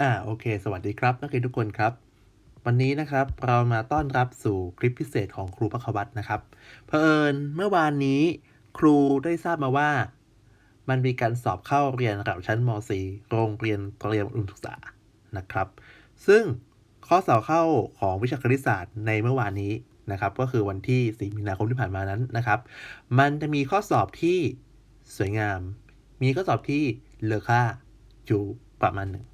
อ่าโอเค สวัสดีครับ นักเรียนทุกคนครับ วันนี้นะครับเรามาต้อนรับสู่คลิปพิเศษของครูพักวัตรนะครับเผอิญเมื่อวานนี้ครูได้ทราบมาว่า มันมีการสอบเข้าเรียนระดับชั้นม .4 โรงเรียนเตรียมอุดมศึกษานะครับ ซึ่งข้อสอบเข้าของวิชาคณิตศาสตร์ในเมื่อวานนี้นะครับก็คือวันที่ 4 มีนาคมที่ผ่านมานั้นนะครับ มันจะมีข้อสอบที่สวยงาม มีข้อสอบที่เลอค่าอยู่ประมาณหนึ่ง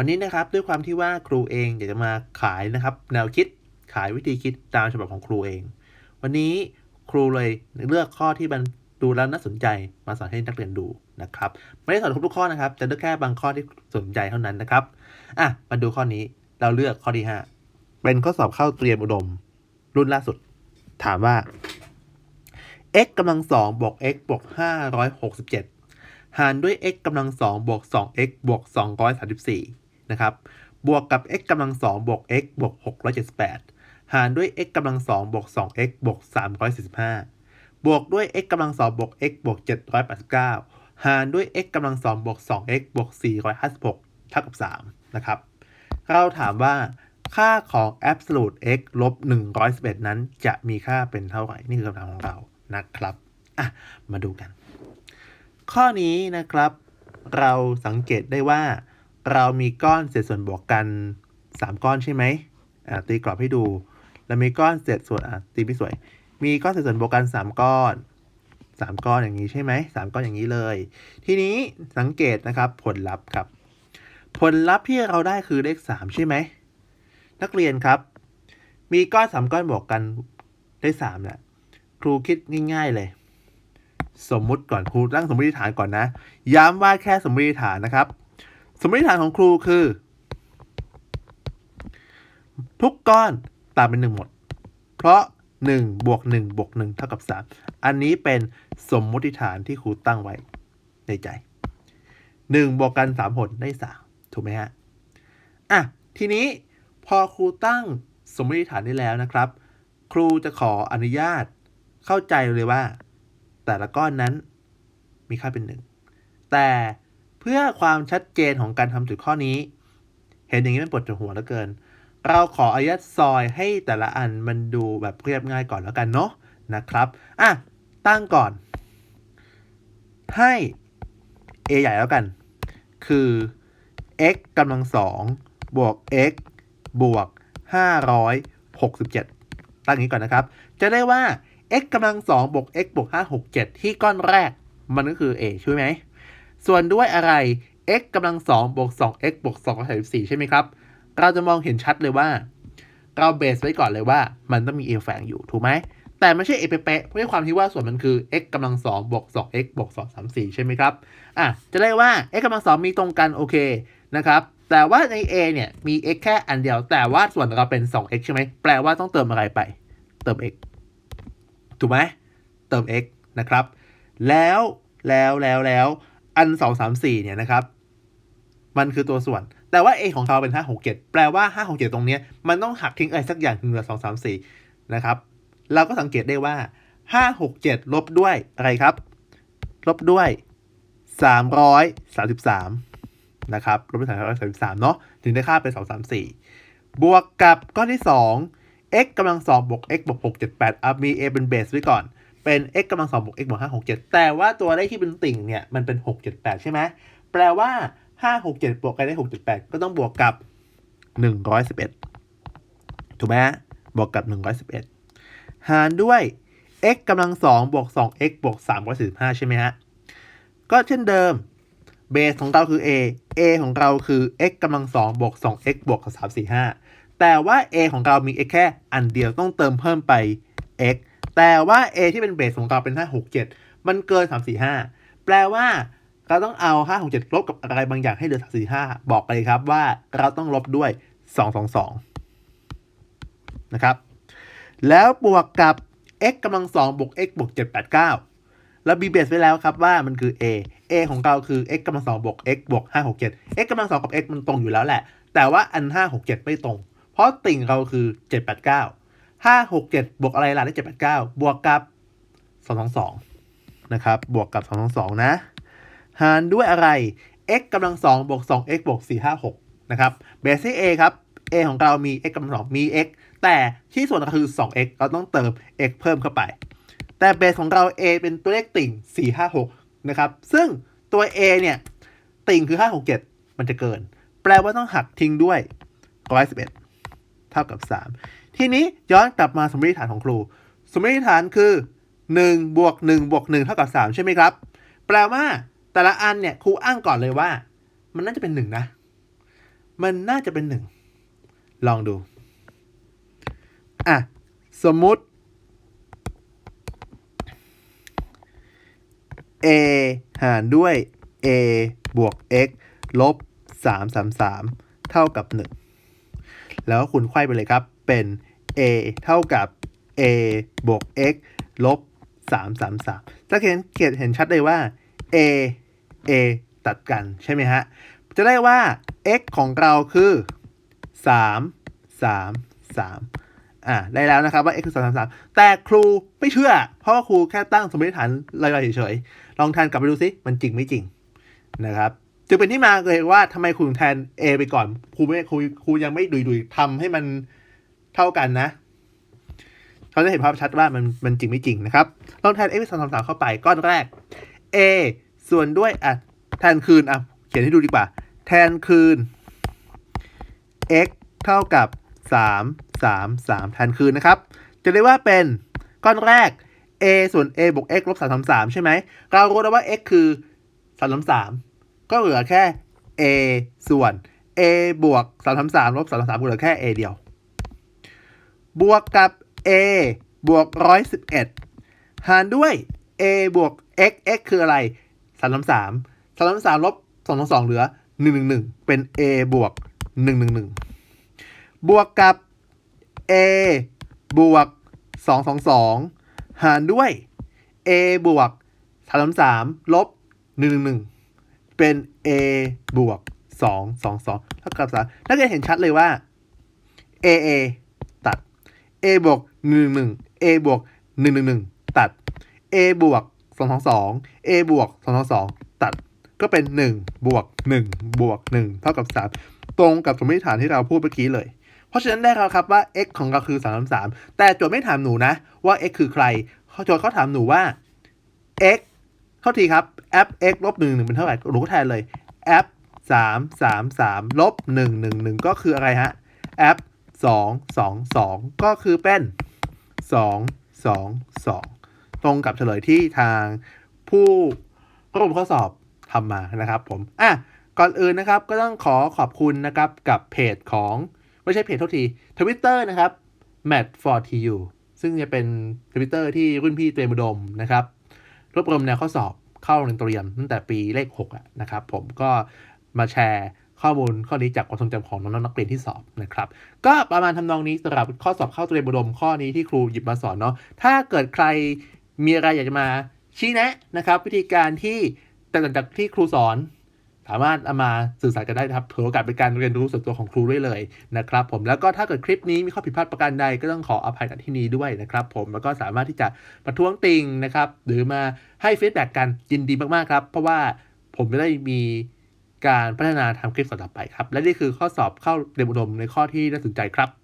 วันนี้นะครับด้วยความที่ว่าครูเองอยากจะมาขายนะครับ แนวคิดขายวิธีคิดตามฉบับของครูเอง วันนี้ครูเลยเลือกข้อที่มันดูแล้วน่าสนใจมาสอนให้นักเรียนดูนะครับไม่ได้สอนครบทุกข้อนะครับ จะเลือกแค่บางข้อที่สนใจเท่านั้นนะครับอะมาดูข้อนี้เราเลือกข้อที่ 5 เป็นข้อสอบเข้าเตรียมอุดม รุ่นล่าสุด ถามว่า x กำลังสองบวก x บวก567 หารด้วย x กำลังสองบวก 2x บวก234 นะครับ บวกกับ x กำลังสองบวก x บวกหกร้อยเจ็ดสิบแปดหารด้วย x กำลังสองบวกสอง x บวกสามร้อยสี่สิบห้าบวกด้วย x กำลังสองบวก x บวกเจ็ดร้อยแปดสิบเก้าหารด้วย x กำลังสองบวกสอง x บวกสี่ร้อยห้าสิบหกเท่ากับสามนะครับ เราถามว่าค่าของ absolute x ลบ 111 นั้นจะมีค่าเป็นเท่าไหร่ นี่คือคำถามของเรานะครับอะมาดูกัน ข้อนี้นะครับ เราสังเกตได้ว่า เรามีก้อนเศษส่วนบวกกัน 3 ก้อนใช่ไหมอ่าตีกรอบให้ดู แล้วมีก้อนเศษส่วนอะตีไม่สวย มีก้อนเศษส่วนบวกกัน 3 ก้อน 3 ก้อนอย่างนี้ใช่ไหมสามก้อนอย่างนี้เลย ทีนี้สังเกตนะครับผลลัพธ์ครับ ผลลัพธ์ที่เราได้คือเลข 3 ใช่ไหม นักเรียนครับ มีก้อนสามก้อนบวกกันได้สามแหละครูคิดง่าย ๆเลยสมมุติก่อนครูตั้งสมมติฐานก่อนนะ ย้ำว่าแค่สมมติฐานนะครับ สมมติฐานของครูคือ ทุกก้อนตามเป็นหนึ่งหมด เพราะ1บวก1บวก1เท่ากับ 3 อันนี้เป็นสมมติฐานที่ครูตั้งไว้ในใจ 1 บวกกัน 3 ผลได้ 3 ถูกไหมฮะ อะ ทีนี้พอครูตั้งสมมติฐานได้แล้วนะครับ ครูจะขออนุญาตเข้าใจเลยว่า แต่ละก้อนนั้นมีค่าเป็นหนึ่งแต่ เพื่อความชัดเจนของการทำจุดข้อนี้ เห็นอย่างนี้มันปวดหัวเหลือเกิน เราขออนุญาตซอยให้แต่ละอันมันดูแบบเรียบง่ายก่อนแล้วกันเนาะนะครับอะตั้งก่อน ให้ a ใหญ่แล้วกัน คือ x กำลังสองบวก x บวก 567 ตั้งอย่างนี้ก่อนนะครับ จะได้ว่า x กำลัง2บวก x บวก 567 ที่ก้อนแรก มันก็คือ a ใช่ไหม ส่วนด้วยอะไร x กำลัง2บวก 2x บวก234ใช่ไหมครับ เราจะมองเห็นชัดเลยว่า เราเบสไว้ก่อนเลยว่ามันต้องมี a แฝงอยู่ถูกไหม แต่ไม่ใช่ a เป๊ะๆเพราะความที่ว่าส่วนมันคือ x กำลัง2บวก 2x บวก234 ใช่ไหมครับ อะ จะได้ว่า x กำลัง2มีตรงกันโอเคนะครับ แต่ว่าใน a เนี่ยมี x แค่อันเดียว แต่ว่าส่วนเราเป็น 2x ใช่ไหม แปลว่าต้องเติมอะไรไป เติม x ถูกไหม เติม x นะครับ แล้ว แล้ว แล้ว แล้ว อัน2 3 4เนี่ยนะครับ มันคือตัวส่วน แต่ว่า a ของเราเป็น5 6 7แปลว่า5 6 7ตรงเนี้ยมันต้องหักทิ้งอะไรสักอย่างถึงเหลือ2 3 4นะครับ เราก็สังเกตได้ว่า5 6 7ลบด้วยอะไรครับ ลบด้วย333นะครับลบด้วย333เนาะถึงได้ค่าเป็น2 3 4บวกกับก้อนที่2 x กำลัง2บวก x บวก6 7 8อะมี a เป็นเบสไว้ก่อน เป็น x กำลัง2บวก x บวก5 6 7แต่ว่าตัวเลขที่เป็นติ่งเนี่ยมันเป็น6 7 8ใช่ไหมแปลว่า5 6 7บวกกันได้6 7 8ก็ต้องบวกกับ111ถูกไหมบวกกับ111หารด้วย x กำลัง2บวก 2x บวก345ใช่ไหมฮะก็เช่นเดิมเบสของเราคือ a a ของเราคือ x กำลัง2บวก 2x บวก345แต่ว่า a ของเรามี x แค่อันเดียวต้องเติมเพิ่มไป x แต่ว่า a ที่เป็นเบสของเราเป็น567 มันเกิน 345 แปลว่าเราต้องเอา 567 ลบกับอะไรบางอย่างให้เหลือ 345 บอกเลยครับว่าเราต้องลบด้วย 222 นะครับ แล้วบวกกับ x กำลัง2บวก x บวก 789 แล้ว b เบสไว้แล้วครับว่ามันคือ a a ของเราคือ x กำลัง2บวก x บวก567 x กำลัง2กับ x มันตรงอยู่แล้วแหละ แต่ว่าอัน 567 ไม่ตรง เพราะติ่งเราคือ 789 567บวกอะไรล่ะได้789บวกกับ222นะครับ บวกกับ222นะ หารด้วยอะไร x กำลัง2บวก 2x บวก456นะครับเบสที่ a ครับ a ของเรามี x กำลังสองมี x แต่ที่ส่วนก็คือ 2x เราต้องเติม x เพิ่มเข้าไป แต่เบสของเรา a เป็นตัวเลขติ่ง 4 5 6 นะครับ ซึ่งตัว a เนี่ย ติ่งคือ 5 6 7 มันจะเกิน แปลว่าต้องหักทิ้งด้วย111 เท่ากับ 3 ทีนี้ย้อนกลับมาสมมติฐานของครู สมมติฐานคือ1บวก1บวก1เท่ากับ 3 ใช่ไหมครับ แปลว่าแต่ละอันเนี่ยครูอ้างก่อนเลยว่า มันน่าจะเป็น 1 นะ มันน่าจะเป็น 1 ลองดู อะ สมมุติ a หารด้วย a บวก x ลบ 3 3 3 เท่ากับ 1 แล้วคุณไขว้ไปเลยครับ เป็น a เท่ากับ a บวก x ลบ 3 3 3ถ้าเขียนเขียนเห็นชัดเลยว่า a a ตัดกันใช่ไหมฮะ จะได้ว่า x ของเราคือ 3 3 3 อ่าได้แล้วนะครับว่า x คือ 3 3 3 แต่ครูไม่เชื่อ เพราะว่าครูแค่ตั้งสมมติฐานลอยๆเฉยๆลองแทนกลับไปดูซิ มันจริงไม่จริงนะครับ จึงเป็นที่มาเลยว่าทำไมครูถึงแทน a ไปก่อนครูไม่ครูครูยังไม่ดุยๆทำให้มันเท่ากันนะเขาจะเห็นภาพชัดว่ามันมันจริงไม่จริงนะครับ ลองแทน x สองสามสามเข้าไปก้อนแรก a ส่วนด้วยอะแทนคืนอะเขียนให้ดูดีกว่า แทนคืน x เท่ากับ 3 3 3 แทนคืนนะครับ จะเรียกว่าเป็นก้อนแรก a ส่วน a บวก x ลบ3 3 3 ใช่ไหม เรารู้แล้วว่า x คือ 3 3 3 ก็เหลือแค่ a ส่วน a บวก3 3 3ลบ3 3 3เหลือแค่ a เดียว บวกกับ a บวก 111 หารด้วย a บวก x x คืออะไร 3 3 3 3 3 3ลบ2 2 2 เหลือ 1 1 1 เป็น a บวก 1 1 1 บวกกับ a บวก 2 2 2 หารด้วย a บวก 3 3ลบ 1 1 1 เป็น a บวก2 2 2เท่ากับ3ถ้าเกิดเห็นชัดเลยว่า a a ตัด a บวก1 1 a บวก1 1 1 ตัด a บวก2 2 2 a บวก2 2 2 ตัด ก็เป็น 1 บวก 1 บวก 1 เท่ากับ 3 ตรงกับสมมติฐานที่เราพูดเมื่อกี้เลย เพราะฉะนั้นได้แล้วครับว่า x ของเราคือ 3 3 แต่โจทย์ไม่ถามหนูนะว่า x คือใคร โจทย์เขาถามหนูว่า x เข้าทีครับ f x ลบ1 1เป็นเท่าไหร่หนูก็แทนเลย f 3 3 3ลบ1 1 1ก็คืออะไรฮะ f 2 2 2ก็คือเป็น2 2 2ตรงกับเฉลยที่ทางผู้ร่วมข้อสอบทำมานะครับผมอะก่อนอื่นนะครับก็ต้องขอขอบคุณนะครับกับเพจของไม่ใช่เพจเท่าทีทวิตเตอร์นะครับ mat for tu ซึ่งจะเป็นทวิตเตอร์ที่รุ่นพี่เตรียมอุดมนะครับ วบรวมแนวข้อสอบเข้าโรงเรียนตั้งแต่ปีเลข6ะนะครับผมก็มาแชร์ข้อมูลข้อนี้จากความทรงจำของน้องนักเรียนที่สอบนะครับ ก็ประมาณทำนองนี้สำหรับข้อสอบเข้าเตรียมบุดมข้อนี้ที่ครูหยิบมาสอนเนาะถ้าเกิดใครมีอะไรอยากจะมาชี้แนะนะครับ วิธีการที่แต่ต่างจากที่ครูสอน สามารถเอามาสื่อสารกันได้ครับถือโอกาสเป็นการเรียนรู้ส่วนตัวของครูด้วยเลยนะครับผมแล้วก็ถ้าเกิดคลิปนี้มีข้อผิดพลาดประการใดก็ต้องขออภัยณที่นี้ด้วยนะครับผมแล้วก็สามารถที่จะประท้วงติงนะครับหรือมาให้ฟีดแบ็กกันยินดีมากๆครับ เพราะว่าผมจะได้มีการพัฒนาทำคลิปต่อไปครับ และนี่คือข้อสอบเข้าเรียนอุดมในข้อที่น่าสนใจครับ